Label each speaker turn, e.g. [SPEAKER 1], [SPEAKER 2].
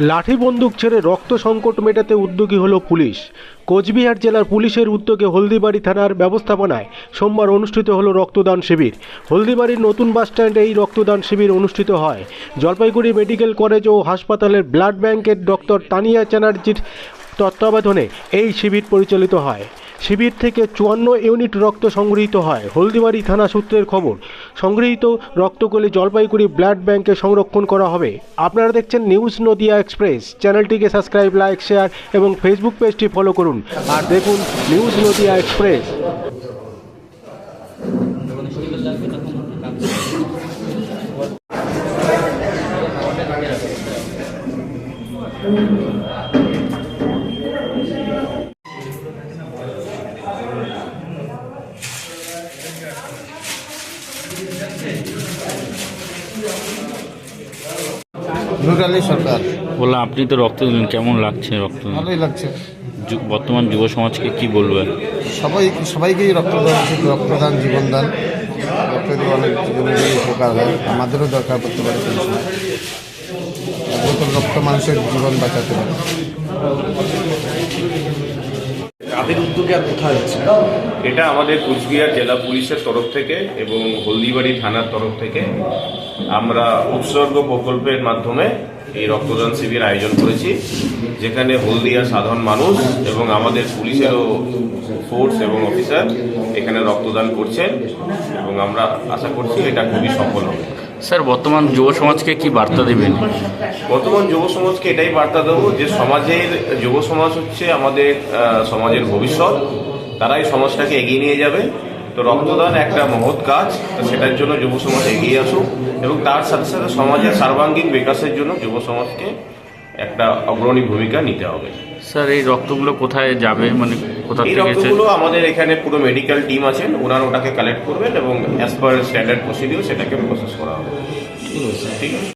[SPEAKER 1] লাঠি বন্দুক ছেড়ে রক্ত সংকট মেটাতে উদ্যোগী হল পুলিশ। কোচবিহার জেলার পুলিশের উদ্যোগে হলদিবাড়ি থানার ব্যবস্থাপনায় সোমবার অনুষ্ঠিত হলো রক্তদান শিবির। হলদিবাড়ির নতুন বাসস্ট্যান্ডে এই রক্তদান শিবির অনুষ্ঠিত হয়। জলপাইগুড়ি মেডিকেল কলেজ ও হাসপাতালের ব্লাড ব্যাংকের ডক্টর তানিয়া চ্যানার্জির তত্ত্বাবধানে এই শিবির পরিচালিত হয়। শিবির থেকে চুয়ান্ন ইউনিট রক্ত সংগৃহীত হয়। হলদিবাড়ি থানা সূত্রের খবর, সংগৃহীত রক্তগুলি জলপাইগুড়ি ব্লাড ব্যাংকে সংরক্ষণ করা হবে। আপনারা দেখছেন নিউজ নদিয়া এক্সপ্রেস। চ্যানেলটিকে সাবস্ক্রাইব, লাইক, শেয়ার এবং ফেসবুক পেজটি ফলো করুন। আর দেখুন নিউজ নদিয়া এক্সপ্রেস।
[SPEAKER 2] নুরালি সরকার।
[SPEAKER 3] বললাম আপনি তো রক্ত দিলেন কেমন লাগছে রক্ত?
[SPEAKER 2] ভালোই লাগছে।
[SPEAKER 3] বর্তমান যুব সমাজকে কি বলবেন?
[SPEAKER 2] সবাই সবাইকেই রক্তদান উচিত রক্তদান জীবনদান। রক্ত দিয়ে অনেক জীবনের উপকার হয় আমাদেরও দরকার পড়তে পারে রক্ত মানুষের জীবন বাঁচাতে পারে।
[SPEAKER 4] কাদের উদ্যোগে আর কোথায় হচ্ছে? এটা আমাদের কুচবিহার জেলা পুলিশের তরফ থেকে এবং হলদিবাড়ি থানার তরফ থেকে আমরা উৎসর্গ প্রকল্পের মাধ্যমে এই রক্তদান শিবির আয়োজন করেছি, যেখানে হলদিয়ার সাধারণ মানুষ এবং আমাদের পুলিশেরও ফোর্স এবং অফিসার এখানে রক্তদান করছেন এবং আমরা আশা করছি এটা খুবই সফল হবে।
[SPEAKER 3] স্যার, বর্তমান যুব সমাজকে কি বার্তা দেবেন?
[SPEAKER 4] বর্তমান যুব সমাজকে এটাই বার্তা দেবো যে সমাজের, যুব সমাজ হচ্ছে আমাদের সমাজের ভবিষ্যৎ। তারাই সমাজটাকে এগিয়ে নিয়ে যাবে। তো রক্তদান একটা মহৎ কাজ সেটার জন্য যুব সমাজ এগিয়ে আসুক এবং তার সাথে সাথে সমাজের সার্বাঙ্গীন বিকাশের জন্য যুব সমাজকে একটা অগ্রণী ভূমিকা নিতে হবে।
[SPEAKER 3] স্যার এই রক্তগুলো কোথায় যাবে? মানে কোথা থেকে
[SPEAKER 4] রক্তগুলো আমাদের এখানে পুরো মেডিকেল টিম আছেন। ওনারা ওটাকে কালেক্ট করবেন এবং অ্যাজ পার স্ট্যান্ডার্ড প্রসিডিউর সেটাকে প্রসেস করা হবে। ঠিক আছে।